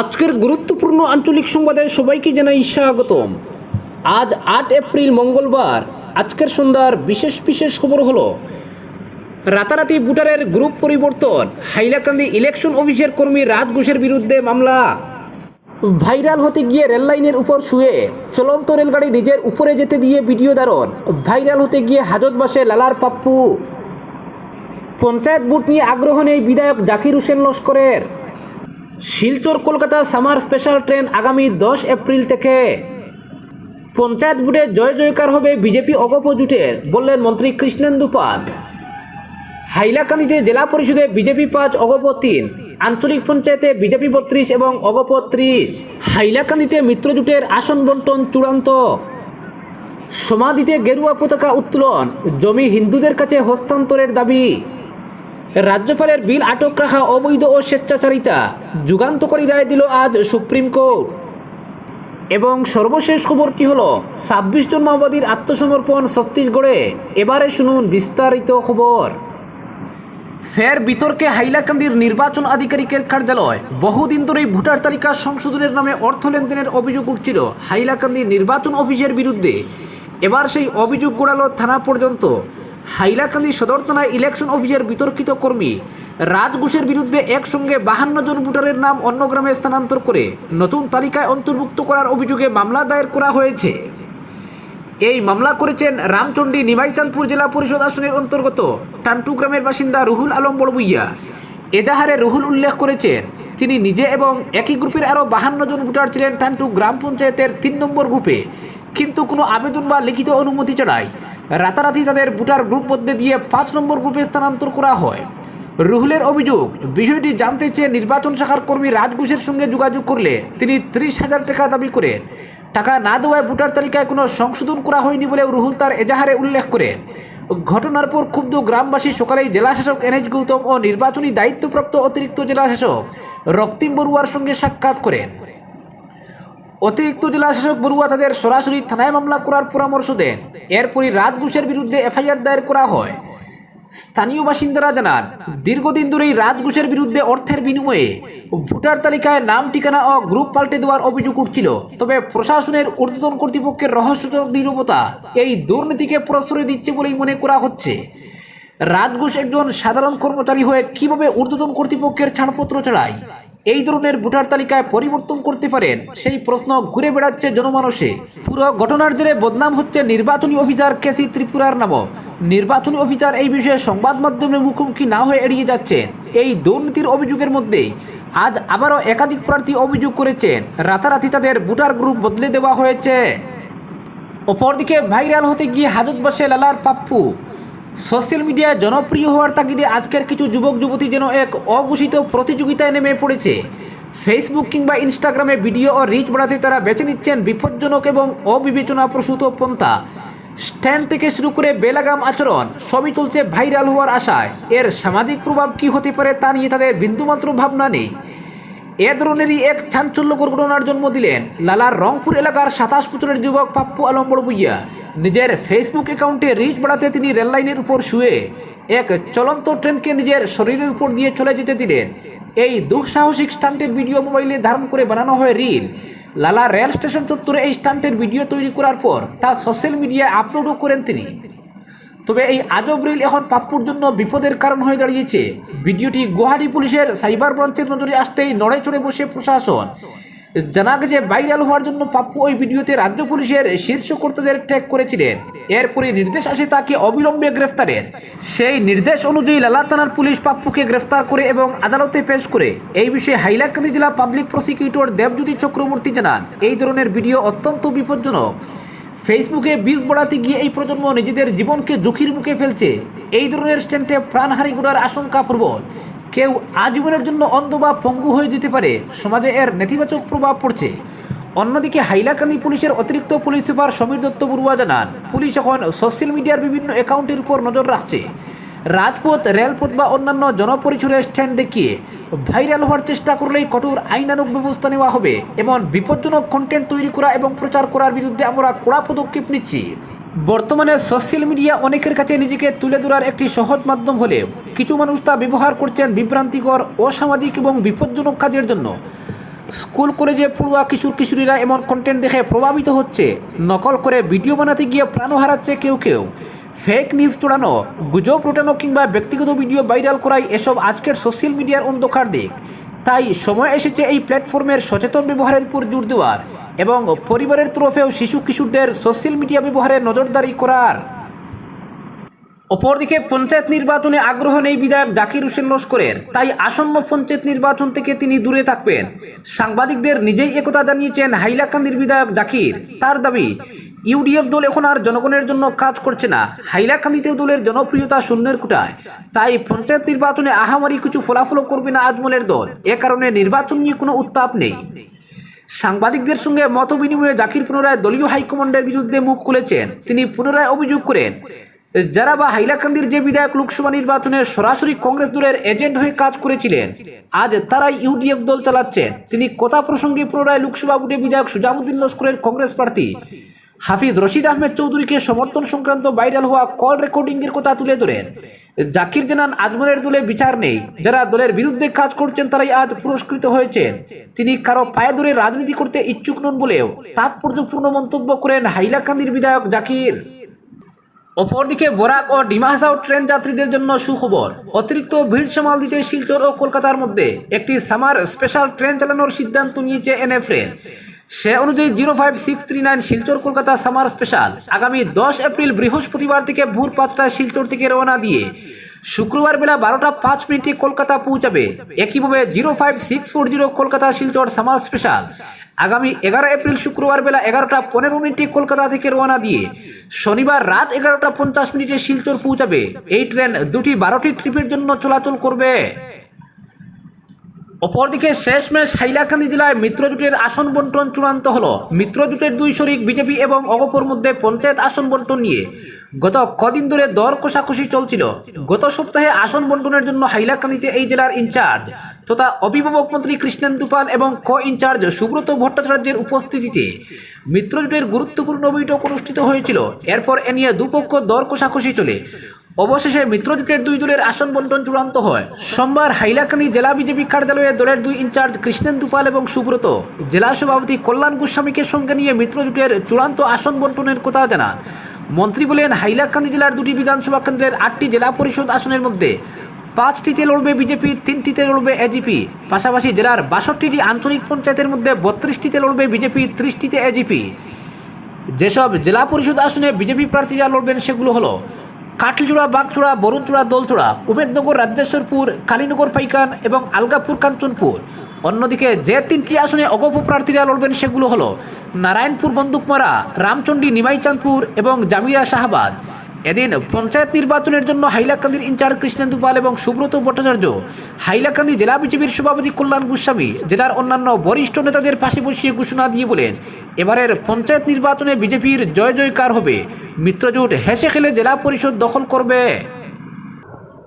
আজকের গুরুত্বপূর্ণ আঞ্চলিক সংবাদে সবাইকে জানাই স্বাগতম। আজ আট এপ্রিল মঙ্গলবার, আজকের সন্ধ্যার বিশেষ বিশেষ খবর হলো, রাতারাতি ভোটারের গ্রুপ পরিবর্তন, হাইলাকান্দি ইলেকশন অফিসের কর্মী রাজ ঘোষের বিরুদ্ধে মামলা। ভাইরাল হতে গিয়ে রেললাইনের উপর শুয়ে, চলন্ত রেলগাড়ি নিজের উপরে যেতে দিয়ে ভিডিও ধারণ, ভাইরাল হতে গিয়ে হাজত বাসে লালার পাপ্পু। পঞ্চায়েত ভোট নিয়ে আগ্রহ নেই বিধায়ক Zakir Hossain লস্করের। Silchar, Kolkata summer special train আগামী দশ এপ্রিল থেকে। পঞ্চায়েত ভোটে জয় জয়কার হবে বিজেপি অগপ জুটের বললেন মন্ত্রী কৃষ্ণেন্দু পাল। হাইলাকান্দিতে জেলা পরিষদে বিজেপি পাঁচ, অগপ তিন। আঞ্চলিক পঞ্চায়েতে বিজেপি বত্রিশ এবং অগপ ত্রিশ। হাইলাকান্দিতে মিত্রজোটের আসন বন্টন চূড়ান্ত। সমাধিতে গেরুয়া পতাকা উত্তোলন, জমি হিন্দুদের কাছে হস্তান্তরের দাবি। রাজ্যপালের বিল আটক রাখা অবৈধ ও স্বেচ্ছাচারিতা যুগান্তকারী রায় দিল আজ সুপ্রিম কোর্ট। এবং সর্বশেষ খবরটি হলো, ছাব্বিশ জন মাওবাদীর আত্মসমর্পণ ছত্তিশগড়ে। এবারে শুনুন বিস্তারিত খবর। ফের বিতর্কে হাইলাকান্দির নির্বাচন আধিকারিকের কার্যালয়। বহুদিন ধরেই ভোটার তালিকা সংশোধনের নামে অর্থ লেনদেনের অভিযোগ উঠছিল হাইলাকান্দির নির্বাচন অফিসের বিরুদ্ধে। এবার সেই অভিযোগ গোড়ালো থানা পর্যন্ত। হাইলাকান্দি সদর থানায় ইলেকশন অফিসের বিতর্কিত কর্মী রাজ ঘোষের বিরুদ্ধে একসঙ্গে বাহান্ন জন ভোটারের নাম অন্য গ্রামে স্থানান্তর করে নতুন তালিকায় অন্তর্ভুক্ত করার অভিযোগে মামলা দায়ের করা হয়েছে। এই মামলা করেছেন রামচন্ডী নিমাইচাঁদপুর জেলা পরিষদ আসনের অন্তর্গত টান্টু গ্রামের বাসিন্দা রুহুল আলম বড়বুইয়া। এজাহারে রুহুল উল্লেখ করেছেন, তিনি নিজে এবং একই গ্রুপের আরও বাহান্ন জন ভোটার ছিলেন টান্টু গ্রাম পঞ্চায়েতের তিন নম্বর গ্রুপে। কিন্তু কোনো আবেদন বা লিখিত অনুমতি ছাড়াই রাতারাতি তাদের ভোটার গ্রুপ মধ্যে দিয়ে পাঁচ নম্বর গ্রুপে স্থানান্তর করা হয়। রুহুলের অভিযোগ, বিষয়টি জানতে চেয়ে নির্বাচন শাখার কর্মী রাজ ঘোষের সঙ্গে যোগাযোগ করলে তিনি ত্রিশ হাজার টাকা দাবি করেন। টাকা না দেওয়ায় ভোটার তালিকায় কোনো সংশোধন করা হয়নি বলেও রুহুল তার এজাহারে উল্লেখ করেন। ঘটনার পর ক্ষুব্ধ গ্রামবাসী সকালেই জেলাশাসক এনএচ গৌতম ও নির্বাচনী দায়িত্বপ্রাপ্ত অতিরিক্ত জেলাশাসক রক্তিম বড়ুয়ার সঙ্গে সাক্ষাৎ করেন। অতিরিক্ত জেলাশাসক বড়ুয়া তাদের সরাসরি থানায় মামলা করার পরামর্শ দেন। এরপরই রাজ ঘোষের বিরুদ্ধে এফআইআর দায়ের করা হয়। স্থানীয় বাসিন্দারা জানান, দীর্ঘদিন ধরেই রাজ ঘোষের বিরুদ্ধে অর্থের বিনিময়ে ভোটার তালিকায় নাম, ঠিকানা ও গ্রুপ পাল্টে দেওয়ার অভিযোগ উঠছিল। তবে প্রশাসনের ঊর্ধ্বতন কর্তৃপক্ষের রহস্যজনক নিরবতা এই দুর্নীতিকে প্রশ্রয় দিচ্ছে বলেই মনে করা হচ্ছে। রাজঘোষ একজন সাধারণ কর্মচারী হয়ে কীভাবে ঊর্ধ্বতন কর্তৃপক্ষের ছাড়পত্র ছাড়াই এই ধরনের ভোটার তালিকায় পরিবর্তন করতে পারেন? সেই প্রশ্ন ঘুরে বেড়াচ্ছে জনমানসে। পুরো ঘটনার জেরে বদনাম হচ্ছে নির্বাচনী অফিসার কেসি ত্রিপুরার নামও। নির্বাচনী অফিসার এই বিষয়ে সংবাদ মাধ্যমে মুখোমুখি না হয়ে এড়িয়ে যাচ্ছেন। এই দুর্নীতির অভিযোগের মধ্যেই আজ আবারও একাধিক প্রার্থী অভিযোগ করেছেন। রাতারাতি তাদের ভোটার গ্রুপ বদলে দেওয়া হয়েছে। অপরদিকে ভাইরাল হতে গিয়ে হাজত বসে লালার পাপ্পু। সোশ্যাল মিডিয়ায় জনপ্রিয় হওয়ার তাগিদে আজকের কিছু যুবক যুবতী যেন এক অঘোষিত প্রতিযোগিতায় নেমে পড়েছে। ফেসবুক কিংবা ইনস্টাগ্রামে ভিডিও ও রিচ বাড়াতে তারা বেছে নিচ্ছেন বিপজ্জনক এবং অবিবেচনা প্রসূত পন্থা। স্ট্যান্ড থেকে শুরু করে বেলাগাম আচরণ সবই চলছে ভাইরাল হওয়ার আশায়। এর সামাজিক প্রভাব কী হতে পারে তা নিয়ে তাদের বিন্দুমাত্র ভাবনা নেই। এ ধরনেরই এক চাঞ্চল্যকর ঘটনার জন্ম দিলেন লালার রংপুর এলাকার সাতাশ বছরের যুবক পাপ্পু আলম বড়বুইয়া নিজের ফেসবুক অ্যাকাউন্টে রিচ বাড়াতে তিনি রেললাইনের উপর শুয়ে। এক চলন্ত ট্রেনকে নিজের শরীরের উপর দিয়ে চলে যেতে দিলেন। এই দুঃসাহসিক স্টান্টের ভিডিও মোবাইলে ধারণ করে বানানো হয় রিল। লালা রেল স্টেশন চত্বরে এই স্টান্টের ভিডিও তৈরি করার পর তা সোশ্যাল মিডিয়ায় আপলোডও করেন তিনি। তবে এই আজব রিল এখন পাপ্পুর জন্য বিপদের কারণ হয়ে দাঁড়িয়েছে। ভিডিওটি গুয়াহাটি পুলিশের সাইবার ব্রাঞ্চের নজরে আসতেই নড়ে চড়ে বসে প্রশাসন। জানা গেছে, ভাইরাল হওয়ার জন্য পাপ্পু ওই ভিডিওতে রাজ্য পুলিশের শীর্ষ কর্তাদের ট্যাগ করেছিলেন। এরপরে নির্দেশ আসে তাকে অবিলম্বে গ্রেফতারের। সেই নির্দেশ অনুযায়ী লালা থানার পুলিশ পাপ্পুকে গ্রেফতার করে এবং আদালতে পেশ করে। এই বিষয়ে হাইলাকান্দি জেলা পাবলিক প্রসিকিউটর দেবজ্যোতি চক্রবর্তী জানান, এই ধরনের ভিডিও অত্যন্ত বিপজ্জনক। ফেসবুকে বিষ বড়াতে গিয়ে এই প্রজন্ম নিজেদের জীবনকে ঝুঁকির মুখে ফেলছে। এই ধরনের স্ট্যান্ডে প্রাণহারি করার আশঙ্কা প্রবল। কেউ আজীবনের জন্য অন্ধ বা পঙ্গু হয়ে যেতে পারে, সমাজে এর নেতিবাচক প্রভাব পড়ছে। অন্যদিকে হাইলাকান্দি পুলিশের অতিরিক্ত পুলিশ সুপার সমীর দত্ত বড়ুয়া জানান, পুলিশ এখন সোশ্যাল মিডিয়ার বিভিন্ন অ্যাকাউন্টের উপর নজর রাখছে। রাজপথ, রেলপথ বা অন্যান্য জনপরিসরের স্ট্যান্ড দেখিয়ে ভাইরাল হওয়ার চেষ্টা করলেই কঠোর আইনানুগ ব্যবস্থা নেওয়া হবে। এবং বিপজ্জনক কন্টেন্ট তৈরি করা এবং প্রচার করার বিরুদ্ধে আমরা কড়া পদক্ষেপ নিচ্ছি। বর্তমানে সোশ্যাল মিডিয়া অনেকের কাছে নিজেকে তুলে ধরার একটি সহজ মাধ্যম হলেও কিছু মানুষ তা ব্যবহার করছেন বিভ্রান্তিকর, অসামাজিক এবং বিপজ্জনক কাজের জন্য। স্কুল, কলেজে পড়ুয়া কিশোর, কিশোরীরা এমন কন্টেন্ট দেখে প্রভাবিত হচ্ছে। নকল করে ভিডিও বানাতে গিয়ে প্রাণ হারাচ্ছে কেউ কেউ। ফেক নিউজ চড়ানো গুজব রোটানো কিংবা ব্যক্তিগত ভিডিও ভাইরাল করাই এসব আজকের সোশ্যাল মিডিয়ার অন্ধকার দিক। তাই সময় এসেছে এই প্ল্যাটফর্মের সচেতন ব্যবহারের উপর জোর দেওয়ার এবং পরিবারের তরফেও শিশু কিশোরদের সোশ্যাল মিডিয়া ব্যবহারে নজরদারি করার। অপরদিকে পঞ্চায়েত নির্বাচনে আগ্রহ নেই বিধায়ক জাকির হোসেন লস্করের। তাই আসন্ন পঞ্চায়েত নির্বাচন থেকে তিনি দূরে থাকবেন। সাংবাদিকদের নিজেই একথা জানিয়েছেন হাইলাকান্দির বিধায়ক জাকির। তার দাবি ইউডিএফ দল এখন আর জনগণের জন্য কাজ করছে না। হাইলাকান্দিতে দলের জনপ্রিয়তা শূন্যের কুটায় তাই পঞ্চায়েত নির্বাচনে আহামারি কিছু ফলাফল করবে না আজমলের দল। এ কারণে নির্বাচন নিয়ে কোনো উত্তাপ নেই। সাংবাদিকদের সঙ্গে মত বিনিময়ে জাকির পুনরায় দলীয় হাইকমান্ডের বিরুদ্ধে মুখ খুলেছেন। তিনি পুনরায় অভিযোগ করেন, যারা বা হাইলাকান্দির যে বিধায়ক লোকসভা নির্বাচনে সরাসরি কংগ্রেস দলের এজেন্ট হয়ে কাজ করেছিলেন, আজ তারাই ইউডিএফ দল চালাচ্ছেন। তিনি কথা প্রসঙ্গে পুনরায় লোকসভা ভোটে বিধায়ক সুজামুদ্দিন লস্করের কংগ্রেস প্রার্থী। হাফিজ রশিদ আহমেদ চৌধুরীকে সমর্থন সংক্রান্ত ভাইরাল হওয়া কল রেকর্ডিং এর কথা তুলে ধরেন। জাকির জানান আজমলের দলে বিচার নেই। যারা দলের বিরুদ্ধে কাজ করছেন, তারাই আজ পুরস্কৃত হয়েছেন। তিনি কারও পায়ে ধরে রাজনীতি করতে ইচ্ছুক নন বলেও তাৎপর্যপূর্ণ মন্তব্য করেন হাইলাকান্দির বিধায়ক জাকির। অপরদিকে বরাক ও ডিমাহাসাও ট্রেন যাত্রীদের জন্য সুখবর। অতিরিক্ত ভিড় সামাল দিতে শিলচর ও কলকাতার মধ্যে একটি সামার স্পেশাল ট্রেন চালানোর সিদ্ধান্ত নিয়েছে এনএফ্রেন সে অনুযায়ী zero five six three nine Silchar Kolkata summer special. আগামী দশ এপ্রিল বৃহস্পতিবার থেকে ভোর পাঁচটায় শিলচর থেকে রওনা দিয়ে শুক্রবার বেলা বারোটা পাঁচ মিনিটে কলকাতা পৌঁছাবে। একইভাবে zero five six four zero Kolkata Silchar summer special. আগামী এগারো এপ্রিল শুক্রবার বেলা এগারোটা পনেরো মিনিটে কলকাতা থেকে রওনা দিয়ে শনিবার রাত এগারোটা পঞ্চাশ মিনিটে শিলচর পৌঁছাবে। এই ট্রেন দুটি বারোটি ট্রিপের জন্য চলাচল করবে। অপরদিকে শেষমেশ হাইলাকান্দি জেলায় মিত্রজোটের আসন বন্টন চূড়ান্ত হলো। মিত্রজোটের দুই শরিক বিজেপি এবং অগপর মধ্যে পঞ্চায়েত আসন বন্টন নিয়ে। গত কদিন ধরে দর কষাকষি চলছিল। গত সপ্তাহে আসন বন্টনের জন্য হাইলাকান্দিতে এই জেলার ইনচার্জ তথা অভিভাবক মন্ত্রী কৃষ্ণেন্দু পাল এবং ক ইনচার্জ সুব্রত ভট্টাচার্যের উপস্থিতিতে মিত্রজোটের গুরুত্বপূর্ণ বৈঠক অনুষ্ঠিত হয়েছিল। এরপর এ নিয়ে দুপক্ষ দর কষাকষি চলে। অবশেষে মিত্রজোটের দুই দলের আসন বন্টন চূড়ান্ত হয়। সোমবার হাইলাকান্দি জেলা বিজেপি কার্যালয়ে দলের দুই ইনচার্জ কৃষ্ণেন্দু পাল এবং সুব্রত জেলা সভাপতি কল্যাণ গোস্বামীকে সঙ্গে নিয়ে মিত্রজোটের চূড়ান্ত আসন বন্টনের কথা জানান। মন্ত্রী বলেন, হাইলাকান্দি জেলার দুটি বিধানসভা কেন্দ্রের আটটি জেলা পরিষদ আসনের মধ্যে পাঁচটিতে লড়বে বিজেপি, তিনটিতে লড়বে এজিপি পাশাপাশি জেলার বাষট্টিটি আঞ্চলিক পঞ্চায়েতের মধ্যে বত্রিশটিতে লড়বে বিজেপি, ত্রিশটিতে এজিপি যেসব জেলা পরিষদ আসনে বিজেপি প্রার্থীরা লড়বেন সেগুলো হলো কাটলিচূড়া, বাগচূড়া, বরুণচূড়া, দোলচূড়া, উমেদনগর, রাজ্যেশ্বরপুর, কালীনগর, পাইকান এবং আলগাপুর, কাঞ্চনপুর। অন্যদিকে যে তিনটি আসনে অগপ প্রার্থীরা লড়বেন সেগুলো হলো নারায়ণপুর, বন্দুকমারা, রামচণ্ডী, নিমাইচাঁদপুর এবং জামিরা শাহবাদ। এদিন পঞ্চায়েত নির্বাচনের জন্য হাইলাকান্দির ইনচার্জ কৃষ্ণেন্দু পাল এবং সুব্রত ভট্টাচার্য, হাইলাকান্দি জেলা বিজেপির সভাপতি কল্যাণ গোস্বামী, জেলার অন্যান্য বরিষ্ঠ নেতাদের পাশে বসিয়ে ঘোষণা দিয়ে বলেন, এবারের পঞ্চায়েত নির্বাচনে বিজেপির জয় জয়কার হবে। মিত্রজোট হেসে খেলে জেলা পরিষদ দখল করবে।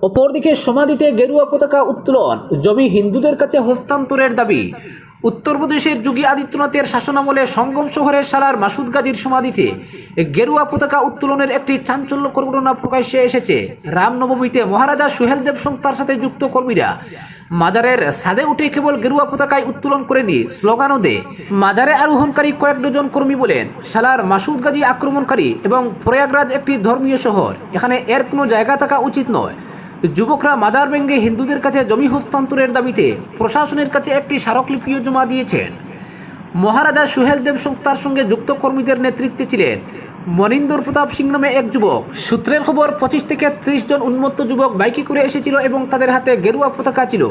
অপরদিকে সমাধিতে গেরুয়া পতাকা উত্তোলন, জমি হিন্দুদের কাছে হস্তান্তরের দাবি। উত্তরপ্রদেশের যোগী আদিত্যনাথের শাসনামলে সঙ্গম শহরের সালার মাসুদ গাজীর সমাধিতে গেরুয়া পতাকা উত্তোলনের একটি চাঞ্চল্যকর ঘটনা প্রকাশ্যে এসেছে। রামনবমীতে মহারাজা সুহেলদেব সংস্থার সাথে যুক্ত কর্মীরা। মাজারের সাদে উঠে কেবল গেরুয়া পতাকায় উত্তোলন করেনি, স্লোগানও দে। মাজারে আরোহণকারী কয়েক ডজন কর্মী বলেন সালার মাসুদ গাজী আক্রমণকারী এবং প্রয়াগরাজ একটি ধর্মীয় শহর। এখানে এর কোনো জায়গা থাকা উচিত নয়। যুবকরা মাজার ভেঙ্গে হিন্দুদের কাছে জমি হস্তান্তরের দাবিতে প্রশাসনের কাছে একটি স্মারকলিপিও জমা দিয়েছেন। মহারাজা সুহেলদেব সংস্থার সঙ্গে যুক্ত কর্মীদের নেতৃত্বে ছিলেন মনিন্দর প্রতাপ সিং নামে এক যুবক। সূত্রের খবর, পঁচিশ থেকে ত্রিশ জন উন্মত্ত যুবক বাইকে করে এসেছিল এবং তাদের হাতে গেরুয়া পতাকা ছিল।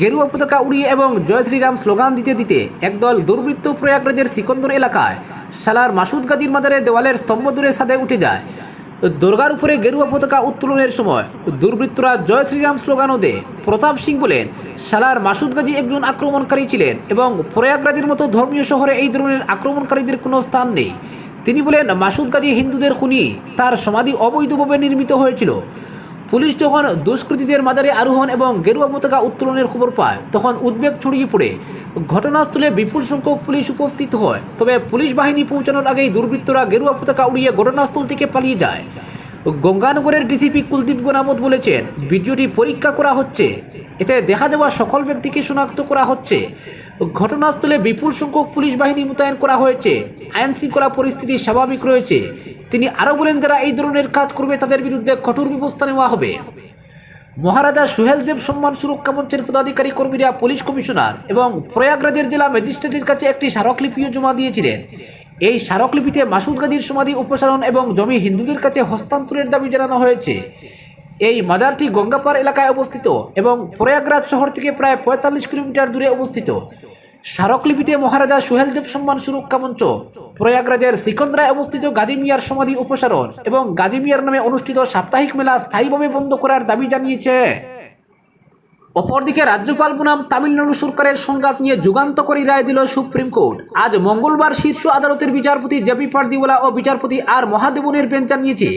গেরুয়া পতাকা উড়িয়ে এবং জয় শ্রীরাম স্লোগান দিতে দিতে একদল দুর্বৃত্ত প্রয়াগরাজের সিকন্দর এলাকায় সালার মাসুদ গাজীর মাজারে দেওয়ালের স্তম্ভ দূরে সাদে উঠে যায়। দুর্গার উপরে গেরুয়া পতাকা উত্তোলনের সময় দুর্বৃত্তরা জয় শ্রীরাম স্লোগানও দেয়। প্রতাপ সিং বলেন সালার মাসুদ গাজী একজন আক্রমণকারী ছিলেন এবং প্রয়াগরাজের মতো ধর্মীয় শহরে এই ধরনের আক্রমণকারীদের কোনো স্থান নেই। তিনি বলেন, মাসুদ গাজী হিন্দুদের খুনি। তার সমাধি অবৈধভাবে নির্মিত হয়েছিল। পুলিশ যখন দুষ্কৃতীদের মাদারে আরোহণ এবং গেরুয়া পতাকা উত্তোলনের খবর পায়, তখন উদ্বেগ ছড়িয়ে পড়ে। ঘটনাস্থলে বিপুল সংখ্যক পুলিশ উপস্থিত হয়, তবে পুলিশ বাহিনী পৌঁছানোর আগেই দুর্বৃত্তরা গেরুয়া পতাকা উড়িয়ে ঘটনাস্থল থেকে পালিয়ে যায়। গঙ্গানগরের ডিসিপি কুলদীপ গোনামত বলেছেন, ভিডিওটি পরীক্ষা করা হচ্ছে। এতে দেখা দেওয়া সকল ব্যক্তিকে শনাক্ত করা হচ্ছে। ঘটনাস্থলে বিপুল সংখ্যক পুলিশ বাহিনী মোতায়েন করা হয়েছে। আইন শৃঙ্খলা পরিস্থিতি স্বাভাবিক রয়েছে। তিনি আরও বলেন, যারা এই ধরনের কাজ করবে, তাদের বিরুদ্ধে কঠোর ব্যবস্থা নেওয়া হবে। মহারাজা সুহেল দেব সম্মান সুরক্ষা মঞ্চের পদাধিকারী কর্মীরা পুলিশ কমিশনার এবং প্রয়াগরাজের জেলা ম্যাজিস্ট্রেটের কাছে একটি স্মারকলিপিও জমা দিয়েছিলেন। এই স্মারকলিপিতে মাসুদ গাজীর সমাধি উপসারণ এবং জমি হিন্দুদের কাছে হস্তান্তরের দাবি জানানো হয়েছে। এই মাজারটি গঙ্গাপাড় এলাকায় অবস্থিত এবং প্রয়াগরাজ শহর থেকে প্রায় পঁয়তাল্লিশ কিলোমিটার দূরে অবস্থিত। স্মারকলিপিতে মহারাজা সুহেল দেব সম্মান সুরক্ষা মঞ্চ, প্রয়াগরাজের সিকন্দরায় অবস্থিত গাজী মিয়ার সমাধি উপসারণ এবং গাজী মিয়ার নামে অনুষ্ঠিত সাপ্তাহিক মেলা স্থায়ীভাবে বন্ধ করার দাবি জানিয়েছে। অপরদিকে রাজ্যপাল বনাম তামিলনাড়ু সরকারের সংঘাত নিয়ে যুগান্তকারী রায় দিল সুপ্রিম কোর্ট। আজ মঙ্গলবার শীর্ষ আদালতের বিচারপতি জেপি পারদিওয়ালা ও বিচারপতি আর মহাদেবনের বেঞ্চ জানিয়েছে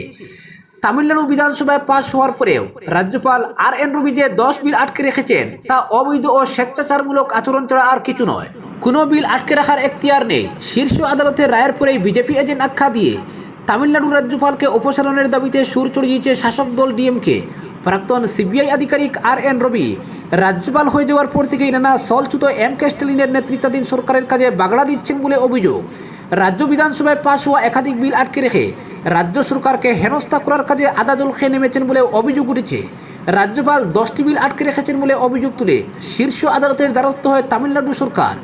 তামিলনাড়ু বিধানসভায় পাশ হওয়ার পরেও রাজ্যপাল আর এন রবি যে দশ বিল আটকে রেখেছেন, তা অবৈধ ও স্বেচ্ছাচারমূলক আচরণ ছাড়া আর কিছু নয়। কোনো বিল আটকে রাখার এখতিয়ার নেই। শীর্ষ আদালতের রায়ের পরেই বিজেপি এজেন্ট আখ্যা দিয়ে তামিলনাড়ু রাজ্যপালকে অপসারণের দাবিতে সুর চড়িয়েছে শাসক দল ডিএমকে। প্রাক্তন সিবিআই আধিকারিক আর এন রবি, রাজ্যপাল হয়ে যাওয়ার পর থেকেই নানা সলচ্যুত এম কে স্টালিনের নেতৃত্বাধীন সরকারের কাজে বাগড়া দিচ্ছেন বলে অভিযোগ। রাজ্য বিধানসভায় পাশ হওয়া একাধিক বিল আটকে রেখে রাজ্য সরকারকে হেনস্থা করার কাজে আদা জল খেয়ে নেমেছেন বলে অভিযোগ উঠেছে। রাজ্যপাল দশটি বিল আটকে রেখেছেন বলে অভিযোগ তুলে শীর্ষ আদালতের দ্বারস্থ হয় তামিলনাড়ু সরকার।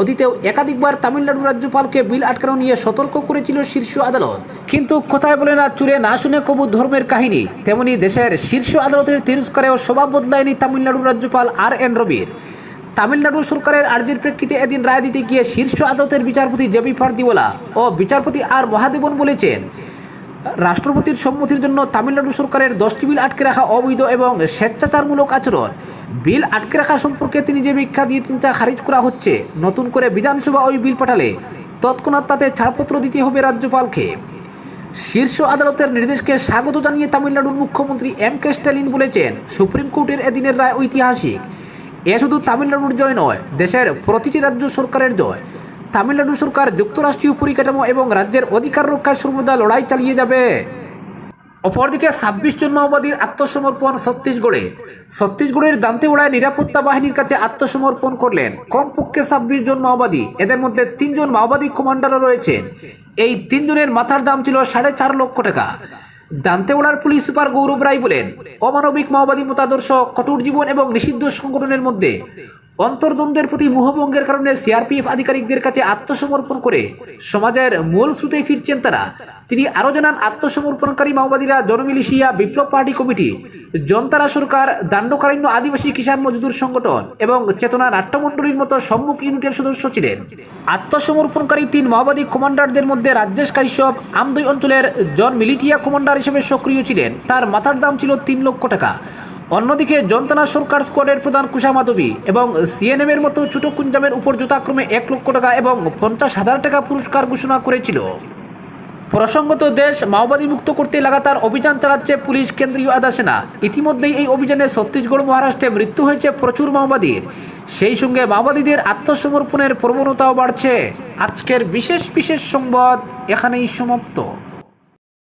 অতীতেও একাধিকবার তামিলনাড়ু রাজ্যপালকে বিল আটকানো নিয়ে সতর্ক করেছিল শীর্ষ আদালত। কিন্তু কোথায় বলে না চুরে না শুনে কবু ধর্মের কাহিনী, তেমনি দেশের শীর্ষ আদালতের তিরস্কারেও স্বভাব বদলায়নি তামিলনাড়ু রাজ্যপাল আর এন রবির। তামিলনাড়ু সরকারের আর্জির প্রেক্ষিতে এদিন রায় দিতে গিয়ে শীর্ষ আদালতের বিচারপতি জেবি ফারদিওয়ালা ও বিচারপতি আর মহাদেবন বলেছেন রাষ্ট্রপতির সম্মতির জন্য তামিলনাড়ু সরকারের দশটি বিল আটকে রাখা অবৈধ এবং স্বেচ্ছাচারমূলক আচরণ। বিল আটকে রাখা সম্পর্কে তিনি যে ব্যাখ্যা দিয়েছেন তা খারিজ করা হচ্ছে, নতুন করে বিধানসভা ওই বিল পাঠালে তৎক্ষণাৎ তাতে ছাড়পত্র দিতে হবে রাজ্যপালকে। শীর্ষ আদালতের নির্দেশকে স্বাগত জানিয়ে তামিলনাড়ুর মুখ্যমন্ত্রী এম কে স্ট্যালিন বলেছেন, সুপ্রিম কোর্টের এদিনের রায় ঐতিহাসিক। এ শুধু তামিলনাড়ুর জয় নয়, দেশের প্রতিটি রাজ্য সরকারের জয়। তামিলনাড়ু সরকার যুক্তরাষ্ট্রীয় পরিকাঠামো এবং রাজ্যের অধিকার রক্ষায় সর্বদা লড়াই চালিয়ে যাবে। অপরদিকে ছাব্বিশ জন মাওবাদীর আত্মসমর্পণ ছত্তিশগড়ে। ছত্তিশগড়ের দান্তেওড়ায় নিরাপত্তা বাহিনীর কাছে আত্মসমর্পণ করলেন কমপক্ষে ছাব্বিশ জন মাওবাদী। এদের মধ্যে তিনজন মাওবাদী কমান্ডারও রয়েছেন এই তিনজনের মাথার দাম ছিল সাড়ে চার লক্ষ টাকা। দান্তেওড়ার পুলিশ সুপার গৌরব রায় বলেন, অমানবিক মাওবাদী মতাদর্শ, কঠোর জীবন এবং নিষিদ্ধ সংগঠনের মধ্যে অন্তর্দ্বন্দ্বের প্রতি মোহভঙ্গের কারণে সিআরপিএফ আধিকারিকদের কাছে আত্মসমর্পণ করে সমাজের মূল স্রোতে ফিরছেন তারা। তিনি আরও জানান, আত্মসমর্পণকারী মাওবাদীরা জনমিলিশিয়া বিপ্লব পার্টি কমিটি, জনতারা সরকার, দাণ্ডকারণ্য আদিবাসী কিষাণ মজদুর সংগঠন এবং চেতনা নাট্যমণ্ডলীর মতো সম্মুখ ইউনিটের সদস্য ছিলেন। আত্মসমর্পণকারী তিন মাওবাদী কমান্ডারদের মধ্যে রাজ্যেশ কাশ্যপ, আমদৈ অঞ্চলের জন মিলিটিয়া কমান্ডার হিসেবে সক্রিয় ছিলেন। তার মাথার দাম ছিল তিন লক্ষ টাকা। অন্যদিকে যন্ত্রণা সরকার স্কোয়াডের প্রধান কুশা মাধবী এবং সিএনএম এর মতো ছোট কুঞ্জামের উপর যথাক্রমে এক লক্ষ টাকা এবং পঞ্চাশ হাজার টাকা পুরস্কার ঘোষণা করেছিল। প্রসঙ্গত দেশ মাওবাদী মুক্ত করতে লাগাতার অভিযান চালাচ্ছে পুলিশ কেন্দ্রীয় আধা সেনা। ইতিমধ্যেই এই অভিযানে ছত্তিশগড় মহারাষ্ট্রে মৃত্যু হয়েছে প্রচুর মাওবাদীর। সেই সঙ্গে মাওবাদীদের আত্মসমর্পণের প্রবণতাও বাড়ছে। আজকের বিশেষ বিশেষ সংবাদ এখানেই সমাপ্ত।